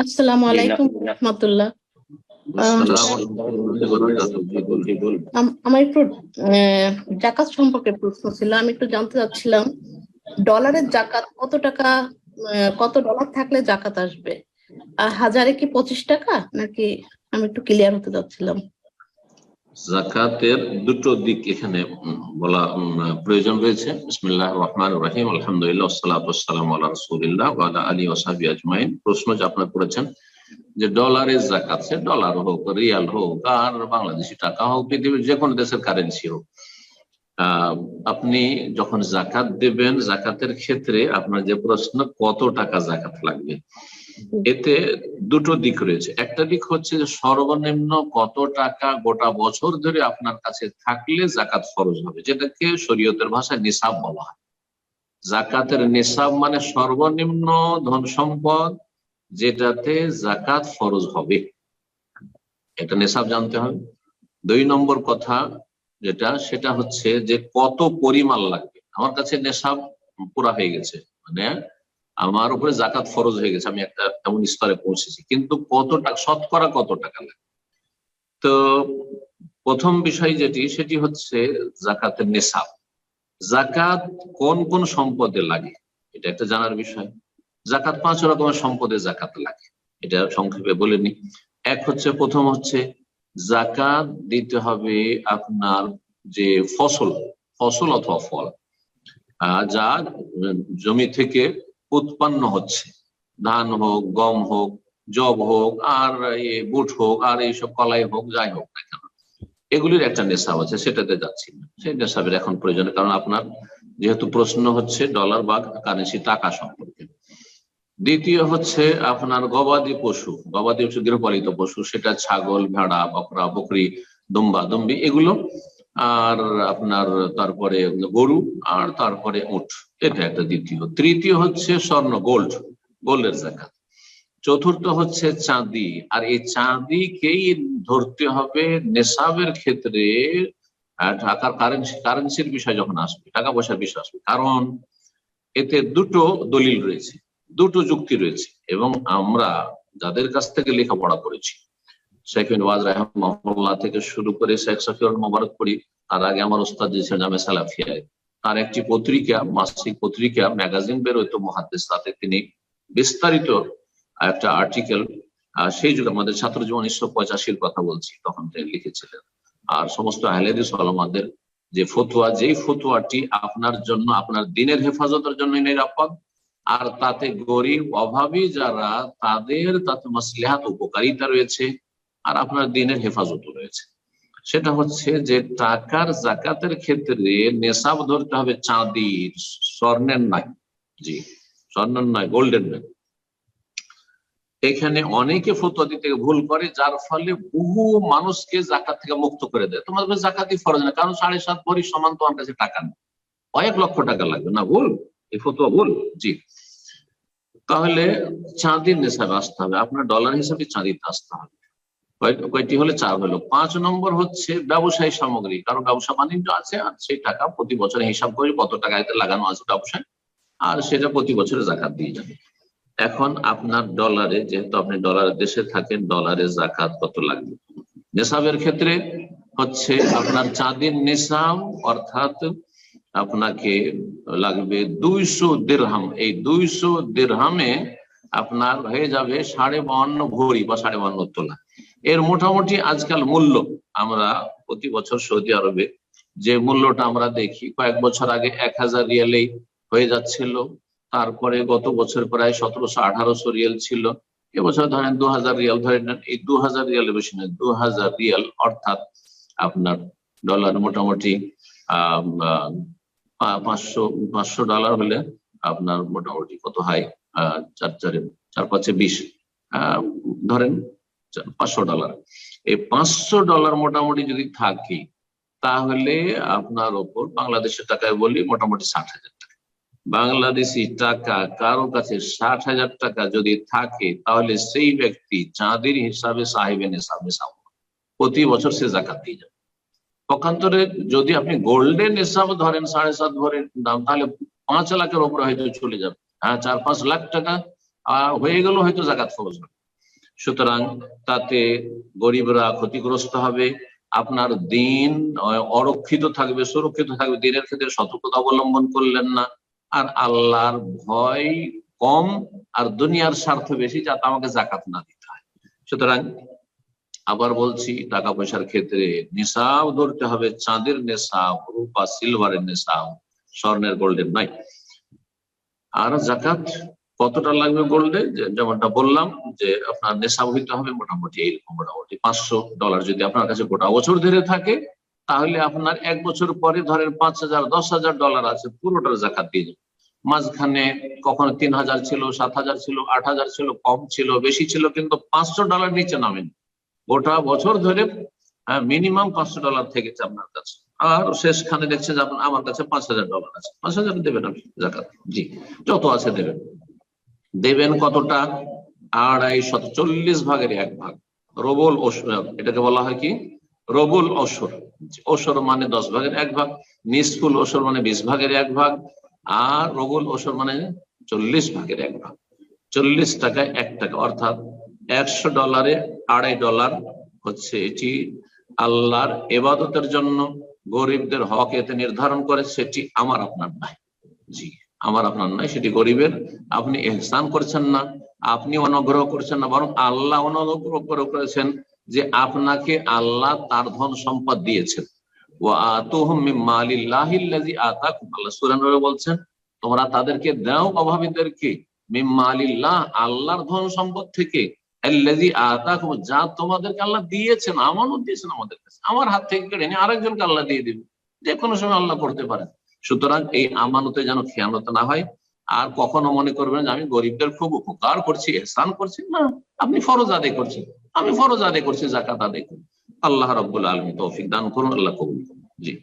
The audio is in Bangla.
আসসালামু আলাইকুম রহমতুল্লাহ। আম- আমার একটু জাকাত সম্পর্কে প্রশ্ন ছিল। আমি একটু জানতে চাচ্ছিলাম ডলারের জাকাত কত টাকা কত ডলার থাকলে জাকাত আসবে? আর হাজারে কি পঁচিশ টাকা? নাকি আমি একটু ক্লিয়ার হতে চাচ্ছিলাম? জাকাতের দুটো দিক এখানে বলা প্রয়োজন রয়েছে। বিসমিল্লাহ রহমান রহিম। আলহামদুলিল্লাহ সালাম আল্লাহ রসুলিল্লাহ ওয়ালা আলী ওসাবি আজমাইন। প্রশ্ন যে আপনার করেছেন যে ডলারের জাকাত সে ডলার হোক রিয়াল হোক, আর বাংলাদেশি টাকা হোক, পৃথিবীর যে কোনো দেশের কারেন্সি হোক আপনি যখন জাকাত দেবেন, জাকাতের ক্ষেত্রে আপনার যে প্রশ্ন, কত টাকা জাকাত লাগবে? এতে দুটো দিক রয়েছে। একটা দিক হচ্ছে যে সর্বনিম্ন কত টাকা গোটা বছর ধরে আপনার কাছে থাকলে জাকাত ফরজ হবে, যেটাকে শরীয়তের ভাষায় নিসাব বলা হয়। জাকাতের নিসাব মানে সর্বনিম্ন ধন সম্পদ যেটাতে জাকাত ফরজ হবে। এটা নিসাব জানতে হবে। দুই নম্বর কথা যেটা, সেটা হচ্ছে যে কত পরিমাণ লাগবে। আমার কাছে নেশাব পুরা হয়ে গেছে। মানে আমার উপরে জাকাত ফরজ হয়ে গেছে, আমি একটা এমন স্তরে পৌঁছেছি। কিন্তু কত টাকা শতকরা কত টাকা লাগে? তো প্রথম বিষয় যেটি, সেটি হচ্ছে জাকাতের নেশাব জাকাত কোন কোন সম্পদে লাগে? এটা একটা জানার বিষয়। জাকাত পাঁচ রকমের সম্পদে জাকাত লাগে। এটা সংক্ষেপে বলে নি এক হচ্ছে, প্রথম হচ্ছে জাকাত দিতে হবে আপনার যে ফসল ফসল অথবা ফল যা জমি থেকে উৎপন্ন হচ্ছে। ধান হোক, গম হোক জব হোক, আর বুট হোক, আর এইসব কলাই হোক, যাই হোক না কেন, এগুলির একটা নেশাব আছে, সেটাতে যাচ্ছি না। সেই নেশাবের এখন প্রয়োজন, কারণ আপনার যেহেতু প্রশ্ন হচ্ছে ডলার বা কারেন্সি টাকা সম্পর্কে। দ্বিতীয় হচ্ছে আপনার গবাদি পশু গবাদি পশু গৃহপালিত পশু, সেটা ছাগল, ভেড়া, বকরা, বকরি, দুম্বা, দুম্বি, এগুলো আর আপনার তারপরে গরু আর তারপরে উট। এটা একটা দ্বিতীয়। তৃতীয় হচ্ছে স্বর্ণ, গোল্ড, গোল্ডের জাকাত। চতুর্থ হচ্ছে চাঁদি। আর এই চাঁদিকেই ধরতে হবে নেশাবের ক্ষেত্রে টাকার কারেন্সি কারেন্সির বিষয় যখন আসবে, টাকা পয়সার বিষয় আসবে। কারণ এতে দুটো দলিল রয়েছে, দুটো যুক্তি রয়েছে। এবং আমরা যাদের কাছ থেকে লেখাপড়া করেছি শেখ নওয়াজ রহমাল্লাহ থেকে শুরু করে শেখ সফিউল মোবারক পড়ি, তার আগে আমার ওস্তাদ ছিলেন জামে সালাফিয়ায়। তার একটি পত্রিকা, মাসিক পত্রিকা, ম্যাগাজিন বেরোতো মহাদেশ তাতে তিনি বিস্তারিত একটা আর্টিকেল সেই যুগে আমাদের ছাত্র জীবন উনিশশো পঁচাশির কথা বলছি, তখন তিনি লিখেছিলেন। আর সমস্ত আহলেদিস আলমাদের যে ফতুয়া, যেই ফতুয়াটি আপনার জন্য, আপনার দিনের হেফাজতের জন্য নিরাপদ, আর তাতে গরিব, অভাবী যারা, তাদের তাতে মাসলিহাত, উপকারিতা রয়েছে। আর আপনার দিনের হেফাজতও রয়েছে। সেটা হচ্ছে যে টাকার জাকাতের ক্ষেত্রে নেশাব ধরতে হবে চাঁদির, স্বর্ণের নয়। জি, স্বর্ণের নয়, গোল্ডের নয়। এখানে অনেকে ফতুয়া দিতে ভুল করে, যার ফলে বহু মানুষকে জাকাত থেকে মুক্ত করে দেয়। তোমার কাছে জাকাতই ফরজ না, কারণ সাড়ে সাত ভরি সমান তোমার কাছে টাকা নেই। কয়েক লক্ষ টাকা লাগবে, না ভুল? এই ফতুয়া ভুল? জি। তাহলে চাঁদির নেশাবে আসতে হবে, আপনার ডলার হিসাবে চাঁদিতে আসতে হবে। কয়টি হলে? চার হলো। পাঁচ নম্বর হচ্ছে ব্যবসায়ী সামগ্রী। কারণ ব্যবসা বাণিজ্য আছে আর সেই টাকা প্রতি বছর হিসাব করে কত টাকা এতে লাগানো আছে ব্যবসায়, আর সেটা প্রতি বছরে জাকাত দিয়ে যাবে। এখন আপনার ডলারে, যেহেতু আপনি ডলার দেশে থাকেন, ডলারে জাকাত কত লাগবে? নেশাবের ক্ষেত্রে হচ্ছে আপনার চাঁদির নেশাব অর্থাৎ আপনাকে লাগবে দুইশো দেড়হাম এই দুইশো দেড়হামে আপনার হয়ে যাবে সাড়ে বাউন্ন ভরি বা সাড়ে বাউন্ন তোলা। এর মোটামুটি আজকাল মূল্য আমরা প্রতি বছর সৌদি আরবে যে মূল্যটা আমরা দেখি, কয়েক বছর আগে এক হাজার রিয়ালেই হয়ে যাচ্ছিল, তারপরে গত বছর প্রায় সতেরোশো আঠারোশো রিয়াল ছিল। এবছর ধরেন দু হাজার রিয়াল ধরে নেন, এই দু হাজার রিয়ালের বেশি নয়, দু হাজার রিয়াল অর্থাৎ আপনার ডলার মোটামুটি পাঁচশো পাঁচশো ডলার হলে আপনার মোটামুটি কত হয়? চার, চারে, চার পাঁচে বিশ। ধরেন পাঁচশো ডলার এই পাঁচশো ডলার মোটামুটি যদি থাকে, তাহলে আপনার ওপর বাংলাদেশের টাকায় বলি মোটামুটি ষাট হাজার টাকা। বাংলাদেশি টাকা কারও কাছে ষাট হাজার টাকা যদি থাকে, তাহলে সেই ব্যক্তি চাঁদের হিসাবে সাহেবেন হিসাবে প্রতি বছর সে জাকাত দিয়ে যাবে। পক্ষান্তরে যদি আপনি গোল্ডেন হিসাব ধরেন, সাড়ে সাত ভরের দাম, তাহলে পাঁচ লাখের উপরে হয়তো চলে যাবে। হ্যাঁ চার পাঁচ লাখ টাকা হয়ে গেল হয়তো জাকাত ফরজ হবে। সুতরাং তাতে গরিবরা ক্ষতিগ্রস্ত হবে, আপনার দিন অরক্ষিত থাকবে, সুরক্ষিত থাকবে, দিনের ক্ষেত্রে সতর্কতা অবলম্বন করলেন না, আর আল্লাহর ভয় কম, আর দুনিয়ার স্বার্থ বেশি যাতে আমাকে জাকাত না দিতে হয়। সুতরাং আবার বলছি টাকা পয়সার ক্ষেত্রে নিসাব ধরতে হবে, চাঁদের নেশাব রূপা সিলভারের নেশাব স্বর্ণের গোল্ডের নাই। আর জাকাত কতটা লাগবে গোল্ডে যেমনটা বললাম যে আপনার নেশাব হইতে হবে মোটামুটি এইরকম, মোটামুটি পাঁচশো ডলার যদি আপনার কাছে গোটা বছর ধরে থাকে, তাহলে আপনার এক বছর পরে ধরেন পাঁচ হাজার, দশ হাজার ডলার আছে পুরোটার জাকাত দিয়ে যাবে মাঝখানে কখনো তিন হাজার ছিল, সাত হাজার ছিল, আট হাজার ছিল, কম ছিল, বেশি ছিল, কিন্তু পাঁচশো ডলার নিচে নামেন। গোটা বছর ধরে মিনিমাম পাঁচশো ডলার থেকেছে আপনার কাছে। আর শেষখানে দেখছে যে আমার কাছে পাঁচ হাজার ডলার আছে। পাঁচ হাজার দেবেন আপনি জাকাত। জি, যত আছে দেবেন। দেবেন কতটা? আড়াই শত, চল্লিশ ভাগের এক ভাগ। রবুল এটাকে বলা হয় কি? রবুল অসুর। অসুর মানে দশ ভাগের এক ভাগ নিসফুল অসুর মানে বিশ ভাগের এক ভাগ, আর রবুল অসুর মানে চল্লিশ ভাগের এক ভাগ। চল্লিশ টাকায় এক টাকা, অর্থাৎ একশো ডলারে আড়াই ডলার হচ্ছে এটি আল্লাহর এবাদতের জন্য গরিবদের হক এতে নির্ধারণ করে, সেটি আমার, আপনার নাই। জি। আমার আপনার নাই সেটি গরিবের। আপনি এহসান করছেন না, আপনি অনুগ্রহ করছেন না, বরং আল্লাহ অনুগ্রহ করেছেন যে আপনাকে আল্লাহ তার ধন সম্পদ দিয়েছেন। ও বলছেন, তোমরা তাদেরকে দাও অভাবীদেরকে মিন মালিল্লাহ আল্লাহর ধন সম্পদ থেকে যা তোমাদেরকে আল্লাহ দিয়েছেন, আমানত দিয়েছেন আমাদের কাছে। আমার হাত থেকে কেড়ে নিয়ে আরেকজনকে আল্লাহ দিয়ে দিবে। যে কোনো সময় আল্লাহ করতে পারেন। সুতরাং এই আমানতে যেন খেয়ানত না হয়। আর কখনো মনে করবেন যে আমি গরিবদের খুব উপকার করছি, এহসান করছি। না, আপনি ফরজ আদায় করছেন। আমি ফরজ আদায় করছি জাকাত আদায় করি। আল্লাহ রব্বুল আলমী তৌফিক দান করুন, আল্লাহ কবুল করুন। জি।